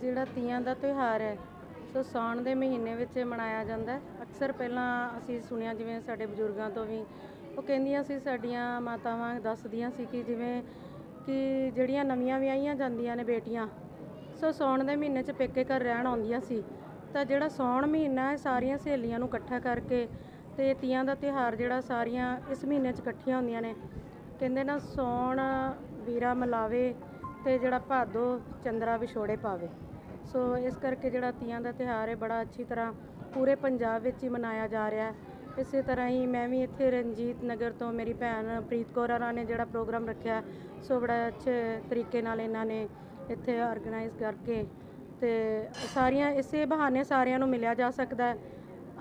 ਜਿਹੜਾ ਤੀਆਂ ਦਾ ਤਿਉਹਾਰ ਹੈ, ਸੋ ਸਾਉਣ ਦੇ ਮਹੀਨੇ ਵਿੱਚ ਮਨਾਇਆ ਜਾਂਦਾ ਅਕਸਰ ਪਹਿਲਾਂ ਅਸੀਂ ਸੁਣਿਆ ਜਿਵੇਂ ਸਾਡੇ ਬਜ਼ੁਰਗਾਂ ਤੋਂ ਵੀ, ਉਹ ਕਹਿੰਦੀਆਂ ਸੀ ਸਾਡੀਆਂ ਮਾਤਾਵਾਂ ਦੱਸਦੀਆਂ ਸੀ ਕਿ ਜਿਵੇਂ ਕਿ ਜਿਹੜੀਆਂ ਨਵੀਆਂ ਵਿਆਹੀਆਂ ਜਾਂਦੀਆਂ ਨੇ ਬੇਟੀਆਂ, ਸੋ ਸਾਉਣ ਦੇ ਮਹੀਨੇ 'ਚ ਪੇਕੇ ਘਰ ਰਹਿਣ ਆਉਂਦੀਆਂ ਸੀ। ਤਾਂ ਜਿਹੜਾ ਸਾਉਣ ਮਹੀਨਾ ਹੈ, ਸਾਰੀਆਂ ਸਹੇਲੀਆਂ ਨੂੰ ਇਕੱਠਾ ਕਰਕੇ ਤੇ ਤੀਆਂ ਦਾ ਤਿਉਹਾਰ ਜਿਹੜਾ ਸਾਰੀਆਂ ਇਸ ਮਹੀਨੇ 'ਚ ਇਕੱਠੀਆਂ ਹੁੰਦੀਆਂ ਨੇ, ਕਹਿੰਦੇ ਨਾ ਸਾਉਣ ਵੀਰਾ ਮਿਲਾਵੇ ਤੇ ਜਿਹੜਾ ਭਾਦੋ ਚੰਦਰਾ ਵਿਛੋੜੇ ਪਾਵੇ। ਸੋ ਇਸ ਕਰਕੇ ਜਿਹੜਾ ਤੀਆਂ ਦਾ ਤਿਉਹਾਰ ਹੈ, ਬੜਾ ਅੱਛੀ ਤਰ੍ਹਾਂ ਪੂਰੇ ਪੰਜਾਬ ਵਿੱਚ ਹੀ ਮਨਾਇਆ ਜਾ ਰਿਹਾ ਹੈ। ਇਸੇ ਤਰ੍ਹਾਂ ਹੀ ਮੈਂ ਵੀ ਇੱਥੇ ਰਣਜੀਤ ਨਗਰ ਤੋਂ ਮੇਰੀ ਭੈਣ ਪ੍ਰੀਤ ਕੌਰ ਹੋਰਾਂ ਨੇ ਜਿਹੜਾ ਪ੍ਰੋਗਰਾਮ ਰੱਖਿਆ, ਸੋ ਬੜਾ ਅੱਛੇ ਤਰੀਕੇ ਨਾਲ ਇਹਨਾਂ ਨੇ ਇੱਥੇ ਆਰਗੇਨਾਈਜ਼ ਕਰਕੇ ਤੇ ਸਾਰੀਆਂ ਇਸੇ ਬਹਾਨੇ ਸਾਰਿਆਂ ਨੂੰ ਮਿਲਿਆ ਜਾ ਸਕਦਾ ਹੈ।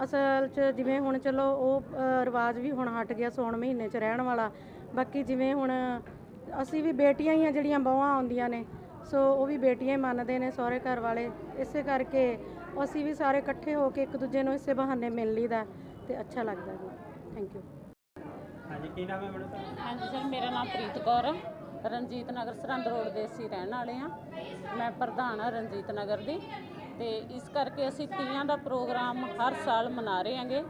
ਅਸਲ 'ਚ ਜਿਵੇਂ ਹੁਣ ਚਲੋ ਉਹ ਰਿਵਾਜ ਵੀ ਹੁਣ ਹਟ ਗਿਆ ਸੌਣ ਮਹੀਨੇ 'ਚ ਰਹਿਣ ਵਾਲਾ। ਬਾਕੀ ਜਿਵੇਂ ਹੁਣ ਅਸੀਂ ਵੀ ਬੇਟੀਆਂ ਹੀ ਆ ਜਿਹੜੀਆਂ ਬਹੁਆਂ ਆਉਂਦੀਆਂ ਨੇ ਸੋ ਉਹ ਵੀ ਬੇਟੀਆਂ ਹੀ ਮੰਨਦੇ ਨੇ ਸਹੁਰੇ ਘਰ ਵਾਲੇ। ਇਸੇ ਕਰਕੇ ਅਸੀਂ ਵੀ ਸਾਰੇ ਇਕੱਠੇ ਹੋ ਕੇ ਇੱਕ ਦੂਜੇ ਨੂੰ ਇਸੇ ਬਹਾਨੇ ਮਿਲ ਲਈਦਾ ਤੇ ਅੱਛਾ ਲੱਗਦਾ ਜੀ ਥੈਂਕ ਯੂ ਹਾਂਜੀ ਕੀ ਨਾਮ ਹੈ ਮੈਡਮ ਤੁਹਾਡਾ? ਹਾਂਜੀ ਸਰ ਮੇਰਾ ਨਾਮ ਪ੍ਰੀਤ ਕੌਰ ਆ। ਰਣਜੀਤ ਨਗਰ ਸਰਹੰਦ ਰੋਡ ਦੇ ਅਸੀਂ ਰਹਿਣ ਵਾਲੇ ਆ ਮੈਂ ਪ੍ਰਧਾਨ ਆ ਰਣਜੀਤ ਨਗਰ ਦੀ ਤੇ ਇਸ ਕਰਕੇ ਅਸੀਂ ਤੀਆਂ ਦਾ ਪ੍ਰੋਗਰਾਮ ਹਰ ਸਾਲ ਮਨਾ ਰਹੇ ਹਾਂਗੇ।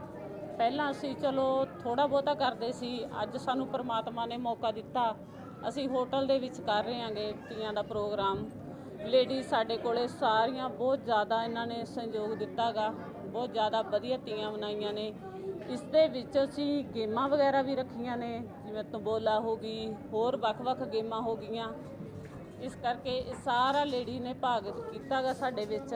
ਪਹਿਲਾਂ ਅਸੀਂ ਚਲੋ ਥੋੜਾ ਬਹੁਤਾ ਕਰਦੇ ਸੀ ਅੱਜ ਸਾਨੂੰ ਪ੍ਰਮਾਤਮਾ ਨੇ ਮੌਕਾ ਦਿੱਤਾ। ਅਸੀਂ ਹੋਟਲ ਦੇ ਵਿੱਚ ਕਰ ਰਹੇ ਹਾਂਗੇ ਤੀਆਂ ਦਾ ਪ੍ਰੋਗਰਾਮ। ਲੇਡੀ ਸਾਡੇ ਕੋਲੇ ਸਾਰੀਆਂ ਬਹੁਤ ਜ਼ਿਆਦਾ ਇਹਨਾਂ ਨੇ ਸਹਿਯੋਗ ਦਿੱਤਾਗਾ। ਬਹੁਤ ਜ਼ਿਆਦਾ ਵਧੀਆ ਤੀਆਂ ਬਣਾਈਆਂ ਨੇ। ਇਸ ਦੇ ਵਿੱਚ ਅਸੀਂ ਗੇਮਾਂ ਵਗੈਰਾ ਵੀ ਰੱਖੀਆਂ ਨੇ, ਜਿਵੇਂ ਤੰਬੋਲਾ ਹੋ ਗਈ, ਹੋਰ ਵੱਖ-ਵੱਖ ਗੇਮਾਂ ਹੋ ਗਈਆਂ। ਇਸ ਕਰਕੇ ਇਹ ਸਾਰਾ ਲੇਡੀ ਨੇ ਭਾਗ ਕੀਤਾਗਾ ਸਾਡੇ ਵਿੱਚ,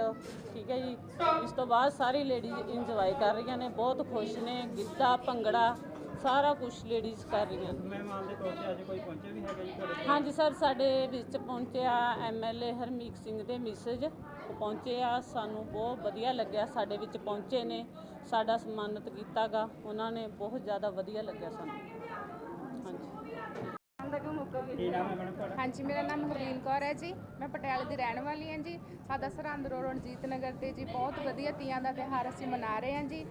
ਠੀਕ ਹੈ ਜੀ? ਇਸ ਤੋਂ ਬਾਅਦ ਸਾਰੀ ਲੇਡੀ ਇੰਜੋਏ ਕਰ ਰਹੀਆਂ ਨੇ, ਬਹੁਤ ਖੁਸ਼ ਨੇ। ਗਿੱਧਾ, ਭੰਗੜਾ ਸਾਰਾ ਕੁਝ ਲੇਡੀਜ਼ ਕਰ ਰਹੀਆਂ। ਮਹਿਮਾਨ ਦੇ ਤੌਰ ਤੇ ਅੱਜ ਕੋਈ ਪਹੁੰਚੇ ਵੀ ਹੈਗਾ ਜੀ ਤੁਹਾਡੇ? ਹਾਂਜੀ ਸਰ ਸਾਡੇ ਵਿੱਚ ਪਹੁੰਚਿਆ ਐਮਐਲਏ ਹਰਮੀਤ ਸਿੰਘ ਦੇ ਮਿਸਜ ਉਹ ਪਹੁੰਚੇ ਆ ਸਾਨੂੰ ਬਹੁਤ ਵਧੀਆ ਲੱਗਿਆ ਸਾਡੇ ਵਿੱਚ ਪਹੁੰਚੇ ਨੇ ਸਾਡਾ ਸਨਮਾਨਿਤ ਕੀਤਾਗਾ। ਉਹਨਾਂ ਨੇ ਬਹੁਤ ਜ਼ਿਆਦਾ ਵਧੀਆ ਲੱਗਿਆ ਸਾਨੂੰ। ਹਾਂਜੀ। ਹਾਂਜੀ ਮੇਰਾ ਨਾਮ ਹਰਲੀਨ ਕੌਰ ਹੈ ਜੀ। ਮੈਂ ਪਟਿਆਲੇ ਦੀ ਰਹਿਣ ਵਾਲੀ ਹਾਂ ਜੀ। ਸਾਡਾ ਸਰਹੰਦ ਰੋਡ ਰਣਜੀਤ ਨਗਰ ਤੇ ਜੀ ਬਹੁਤ ਵਧੀਆ ਤੀਆਂ ਦਾ ਤਿਉਹਾਰ ਅਸੀਂ ਮਨਾ ਰਹੇ ਹਾਂ ਜੀ।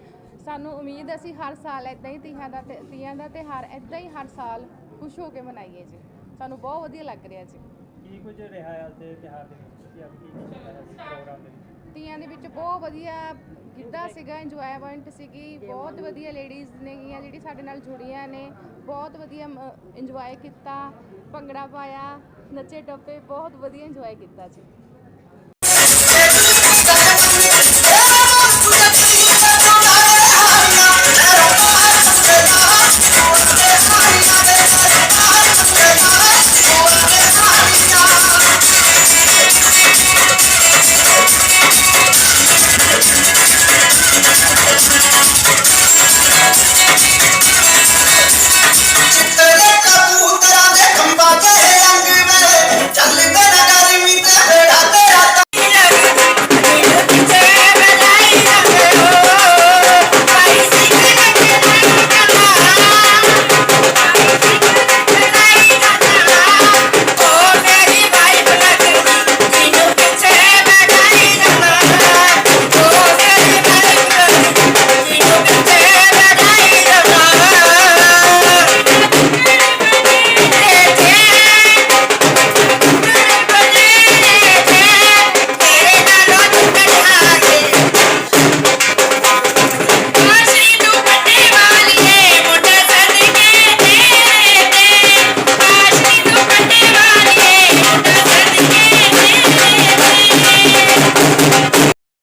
ਸਾਨੂੰ ਉਮੀਦ ਹੈ ਅਸੀਂ ਹਰ ਸਾਲ ਇਦਾਂ ਹੀ ਤੀਆਂ ਦਾ ਤਿ- ਤੀਆਂ ਦਾ ਤਿਉਹਾਰ ਇਦਾਂ ਹੀ ਹਰ ਸਾਲ ਖੁਸ਼ ਹੋ ਕੇ ਮਨਾਈਏ ਜੀ। ਸਾਨੂੰ ਬਹੁਤ ਵਧੀਆ ਲੱਗ ਰਿਹਾ ਜੀ। ਕੀ ਕੁਝ ਰਿਹਾ ਹੈ ਅੱਜ ਦੇ ਤਿਉਹਾਰ ਦੇ ਵਿੱਚ? ਤੁਸੀਂ ਅੱਜ ਕੀ ਕੀਤਾ ਹੈ ਇਸ ਪ੍ਰੋਗਰਾਮ ਦੇ ਵਿੱਚ? ਤੀਆਂ ਦੇ ਵਿੱਚ ਬਹੁਤ ਵਧੀਆ ਗਿੱਧਾ ਸੀਗਾ ਇੰਜੋਏਮੈਂਟ ਸੀਗੀ। ਬਹੁਤ ਵਧੀਆ ਲੇਡੀਜ਼ ਨੇਗੀਆਂ ਜਿਹੜੀ ਸਾਡੇ ਨਾਲ ਜੁੜੀਆਂ ਨੇ। ਬਹੁਤ ਵਧੀਆ ਇੰਜੋਏ ਕੀਤਾ, ਭੰਗੜਾ ਪਾਇਆ ਨੱਚੇ ਟੱਪੇ ਬਹੁਤ ਵਧੀਆ ਇੰਜੋਏ ਕੀਤਾ ਜੀ।